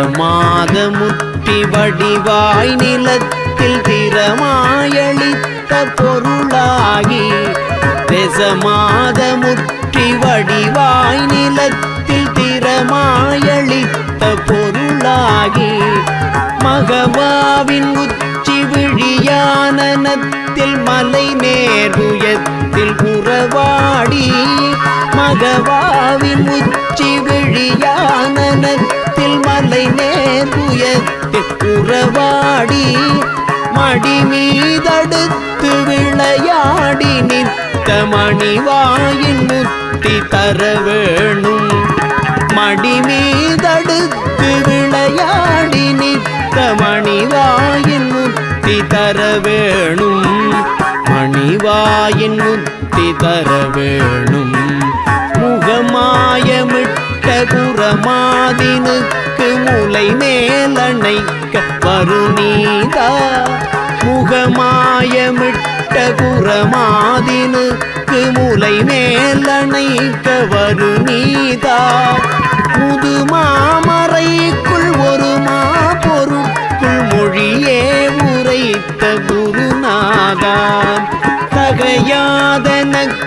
ரசமாத முற்றி வடிவாய் நிலத்தில் திறமாயளித்த பொருளாகி ரசமாத முற்றி வடிவாய் நிலத்தில் திறமாயளித்த பொருளாகி மகவாவின் உச்சி விழியானனத்தில் மலை நேருயத்தில் உறவாடி மகவாவின் உச்சி மலை நேர்வுயத்தில் உறவாடி மடி மீதடுத்து விளையாடி நித்த மணிவாயின் முத்தி தர வேணும். மடி மீதடுத்து விளையாடி நித்த மணிவாயின் முத்தி தர வேணும். மணிவாயின் முத்தி தர வேணும். முகமாயமிட்ட புறமாதினுக்கு மூளை மேலணைக்க வருநீதா. முகமாயமிட்ட குரமாதினுக்கு மூளை மேலணைக்க வருநீதா முதுமாமறைக்குள் ஒரு மா பொருட்குள் மொழியே உரைத்த குருநாதா. தகையாதனக்கு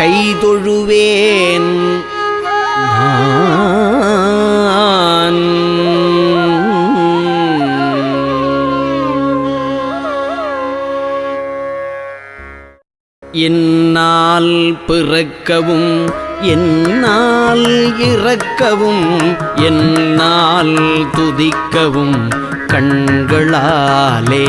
கைதொழுவேன். என்னால் பிறக்கவும் என்னால் இறக்கவும் என்னால் துதிக்கவும் கண்களாலே.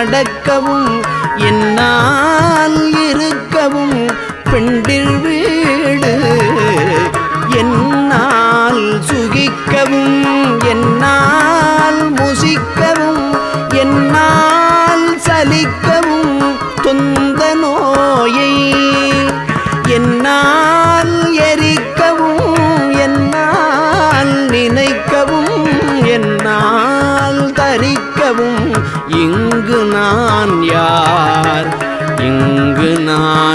நடக்கவும் என்னால்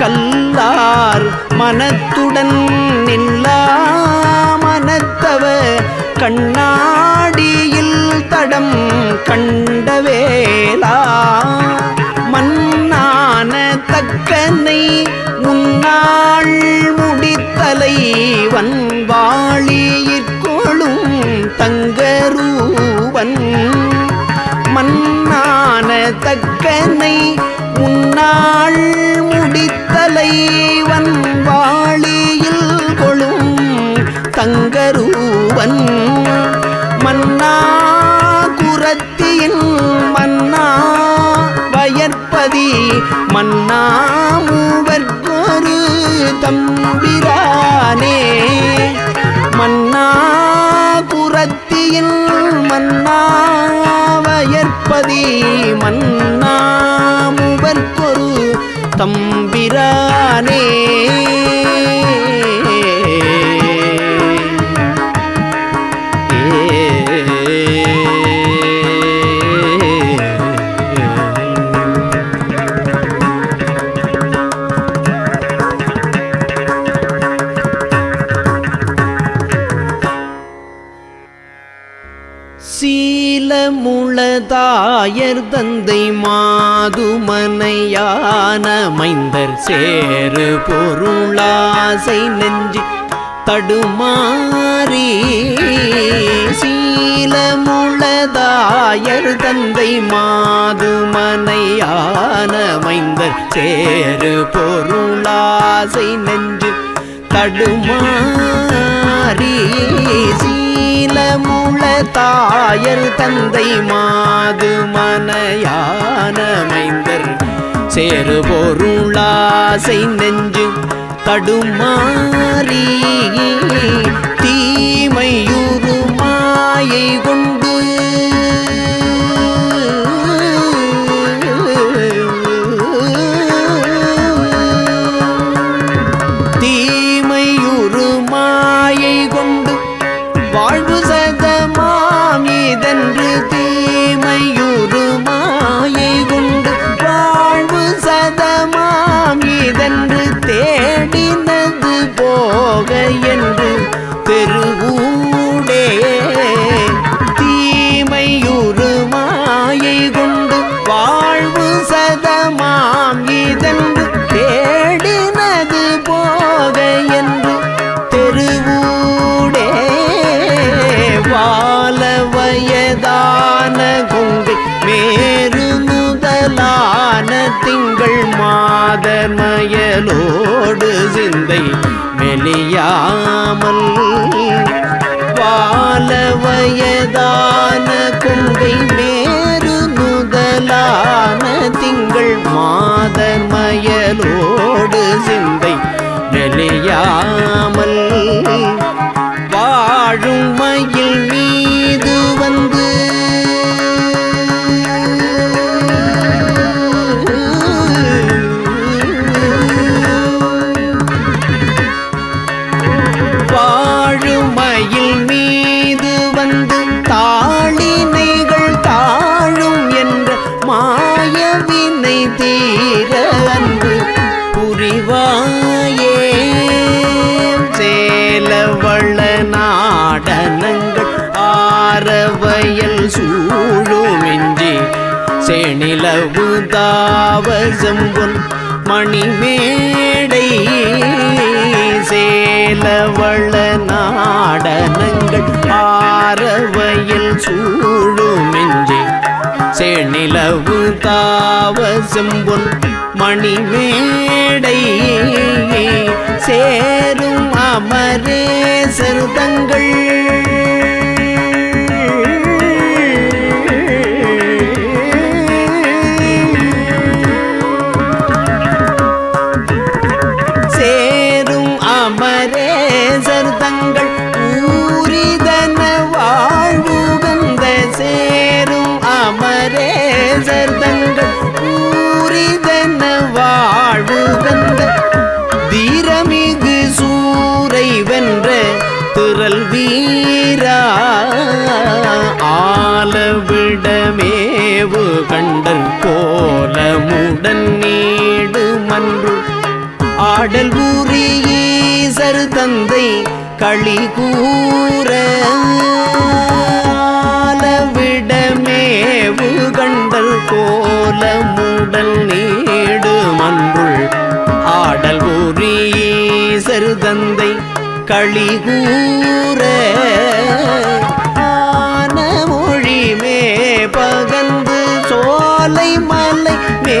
கல்லார் மனத்துடன் நில்லா மனத்தவ கண்ணாடியில் தடம் கண்டவேலா மன்னான தக்கனை முன்னாள் முடித்தலை வன்வாளியிற்கொளும் தங்கரூவன். மன்னான தக்கனை உன்னாள் முடித்தலை வன்வாளியில் கொழும் தங்கரூவன். மன்னா குரத்தியின் மன்னா வயற்பதி மன்னா மூவர்க்கொரு தம்பிரானே. மன்னா குரத்தியின் மன்னா வயற்பதி மன்னா மூவர்க்கொரு தம்பிரானே. மாதுமனையான சேரு பொருளாசை நெஞ்சு தடுமாறி சீலமுளதாயர் தந்தை மாதுமனையானமைந்தர் சேரு பொருளாசை நெஞ்சு தடுமாறி சீலமுள தாயர் தந்தை மாது மனையான நெஞ்சு தடுமாறி தீமையுறு மாயை கொண்டு முதலான திங்கள் மாதமயலோடு சிந்தை மெலியாமல் வால வயதான கொங்கை மேரு முதலான திங்கள் மாதமயலோடு சிந்தை நெளியாமல் வாழும் மயில் மீது வந்து தாவசம்பொன் மணிமேடை சேலவள நாடனங்கள் ஆரவயல் சூழுமின்றி செணிலவு தாவசம்பொன் மணிமேடை சேரும் அமரேசர் தங்கள் அன்று ஆடல் ஊரே ஈசர் தந்தை களி கூற விடமேவு கண்டல் கோலமுடல் நீடு மன்றுள் ஆடல் ஊரே தந்தை களி கூற ஆன மொழி மே பகந்து சோலை மலை மே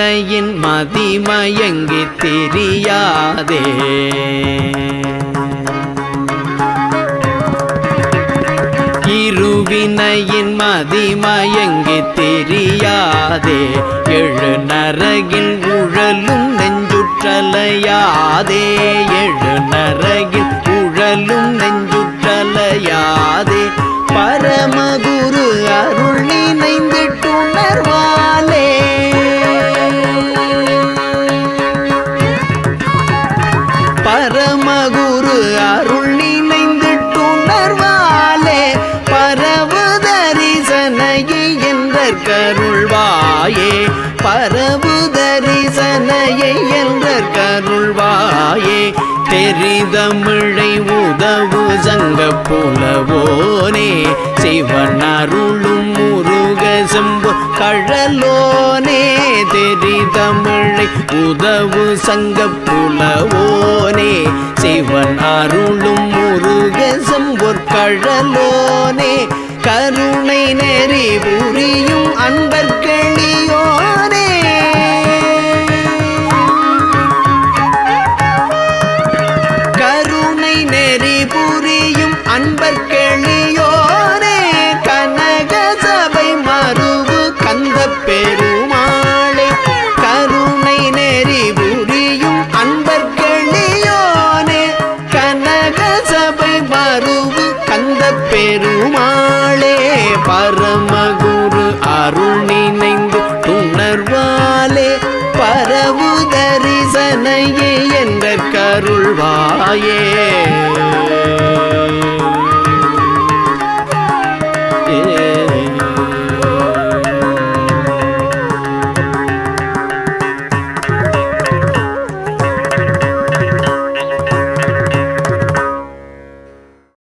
இருவினையின் மதிமயங்கி தெரியாதே. இருவினையின் மதிமயங்கி தெரியாதே. எழு நரகில் உழலும் நெஞ்சுற்றலையாதே. எழு நரகில் உழலும் நெஞ்சுற்றலையாதே. பரமகுரு அருள் தரிசனையை என்ற கருள்வாயே. தெரிதமிழை உதவு சங்க புலவோனே. சிவன் அருளும் முருக செம்பு கழலோனே தெரிதமிழை உதவு சங்க புலவோனே. சிவன் அருளும் முருக செம்பொற் கழலோனே கருணை நெறி புரியும் அன்பர்களியோ